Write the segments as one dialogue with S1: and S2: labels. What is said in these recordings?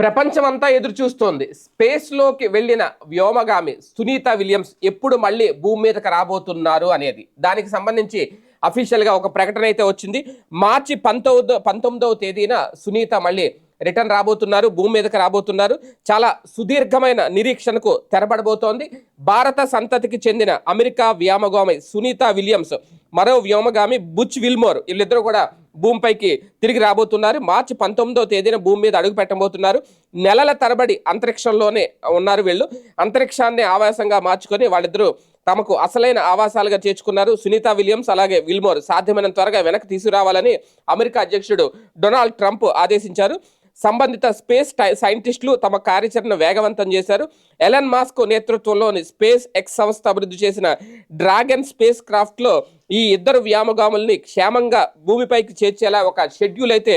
S1: ప్రపంచమంతా ఎదురు చూస్తోంది స్పేస్లోకి వెళ్ళిన వ్యోమగామి సునీత విలియమ్స్ ఎప్పుడు మళ్ళీ భూమి మీదకి రాబోతున్నారు అనేది. దానికి సంబంధించి అఫీషియల్గా ఒక ప్రకటన అయితే వచ్చింది. మార్చి పంతొమ్మిదో పంతొమ్మిదవ తేదీన సునీత మళ్ళీ రిటర్న్ రాబోతున్నారు భూమి మీదకి రాబోతున్నారు. చాలా సుదీర్ఘమైన నిరీక్షణకు తెరబడబోతోంది భారత సంతతికి చెందిన అమెరికా వ్యోమగామి సునీత విలియమ్స్ మరో వ్యోమగామి బుచ్ విల్మోర్ వీళ్ళిద్దరూ కూడా భూమిపైకి తిరిగి రాబోతున్నారు. మార్చి పంతొమ్మిదో తేదీన భూమి మీద అడుగు పెట్టబోతున్నారు. నెలల తరబడి అంతరిక్షంలోనే ఉన్నారు వీళ్ళు. అంతరిక్షాన్ని ఆవాసంగా మార్చుకొని వాళ్ళిద్దరూ తమకు అసలైన ఆవాసాలుగా చేర్చుకున్నారు. సునీత విలియమ్స్ అలాగే విల్మోర్ సాధ్యమైనంత త్వరగా వెనక్కి తీసుకురావాలని అమెరికా అధ్యక్షుడు డొనాల్డ్ ట్రంప్ ఆదేశించారు. సంబంధిత స్పేస్ టై- సైంటిస్టులు తమ కార్యాచరణ వేగవంతం చేశారు. ఎలన్ మాస్క్ నేతృత్వంలోని స్పేస్ ఎక్స్ సంస్థ అభివృద్ధి చేసిన డ్రాగన్ స్పేస్ క్రాఫ్ట్లో ఈ ఇద్దరు వ్యామగాముల్ని క్షేమంగా భూమిపైకి చేర్చేలా ఒక షెడ్యూల్ అయితే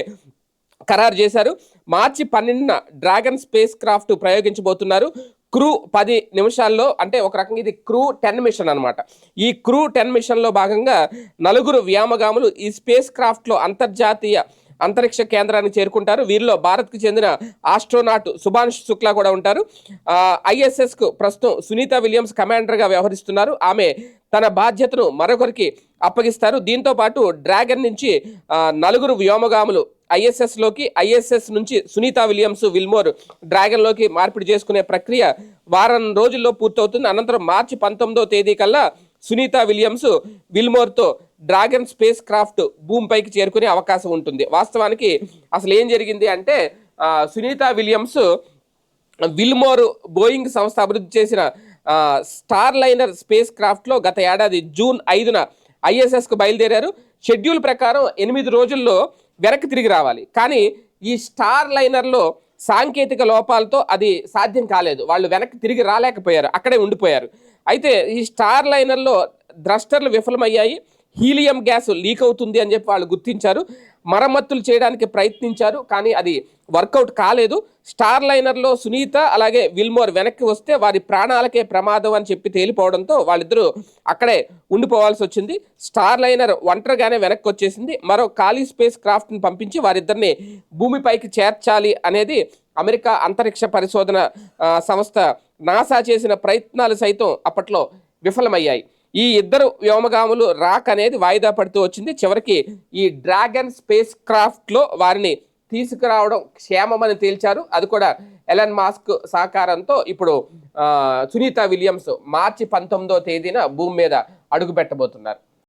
S1: ఖరారు చేశారు. మార్చి పన్నెండున డ్రాగన్ స్పేస్ క్రాఫ్ట్ ప్రయోగించబోతున్నారు. క్రూ పది నిమిషాల్లో అంటే ఒక రకంగా ఇది క్రూ టెన్ మిషన్ అనమాట ఈ క్రూ టెన్ మిషన్లో భాగంగా నలుగురు వ్యామగాములు ఈ స్పేస్ క్రాఫ్ట్లో అంతర్జాతీయ అంతరిక్ష కేంద్రానికి చేరుకుంటారు. వీరిలో భారత్కు చెందిన ఆస్ట్రోనాట్ సుభాష్ శుక్లా కూడా ఉంటారు. ఐఎస్ఎస్కు ప్రస్తుతం సునీత విలియమ్స్ కమాండర్గా వ్యవహరిస్తున్నారు. ఆమె తన బాధ్యతను మరొకరికి అప్పగిస్తారు. దీంతో పాటు డ్రాగన్ నుంచి నలుగురు వ్యోమగాములు ఐఎస్ఎస్లోకి ఐఎస్ఎస్ నుంచి సునీత విలియమ్స్ విల్మోర్ డ్రాగన్లోకి మార్పిడి చేసుకునే ప్రక్రియ వారం రోజుల్లో పూర్తవుతుంది. అనంతరం మార్చి పంతొమ్మిదో తేదీ కల్లా సునీత విలియమ్స్ విల్మోర్తో డ్రాగన్ స్పేస్ క్రాఫ్ట్ భూమిపైకి చేరుకునే అవకాశం ఉంటుంది. వాస్తవానికి అసలు ఏం జరిగింది అంటే సునీత విలియమ్స్ విల్మోర్ బోయింగ్ సంస్థ అభివృద్ధి చేసిన స్టార్ లైనర్ స్పేస్ క్రాఫ్ట్లో గత ఏడాది జూన్ ఐదున ఐఎస్ఎస్కు బయలుదేరారు. షెడ్యూల్ ప్రకారం ఎనిమిది రోజుల్లో వెనక్కి తిరిగి రావాలి. కానీ ఈ స్టార్ లైనర్లో సాంకేతిక లోపాలతో అది సాధ్యం కాలేదు. వాళ్ళు వెనక్కి తిరిగి రాలేకపోయారు. అక్కడే ఉండిపోయారు. అయితే ఈ స్టార్ లైనర్లో ద్రష్టర్లు విఫలమయ్యాయి. హీలియం గ్యాస్ లీక్ అవుతుంది అని చెప్పి వాళ్ళు గుర్తించారు. మరమ్మతులు చేయడానికి ప్రయత్నించారు కానీ అది వర్కౌట్ కాలేదు. స్టార్ లైనర్లో సునీత అలాగే విల్మోర్ వెనక్కి వస్తే వారి ప్రాణాలకే ప్రమాదం అని చెప్పి తేలిపోవడంతో వాళ్ళిద్దరూ అక్కడే ఉండిపోవాల్సి వచ్చింది. స్టార్ లైనర్ ఒంటరిగానే వెనక్కి వచ్చేసింది. మరో ఖాళీ స్పేస్ క్రాఫ్ట్ని పంపించి వారిద్దరిని భూమిపైకి చేర్చాలి అనేది అమెరికా అంతరిక్ష పరిశోధన సంస్థ నాసా చేసిన ప్రయత్నాలు సైతం అప్పట్లో విఫలమయ్యాయి. ఈ ఇద్దరు వ్యోమగాములు రాక్ అనేది వాయిదా పడుతూ వచ్చింది. చివరికి ఈ డ్రాగన్ స్పేస్ క్రాఫ్ట్లో వారిని తీసుకురావడం క్షేమమని తేల్చారు. అది కూడా ఎలన్ మాస్క్ సహకారంతో ఇప్పుడు సునీత విలియమ్స్ మార్చి పంతొమ్మిదో తేదీన భూమి మీద అడుగు పెట్టబోతున్నారు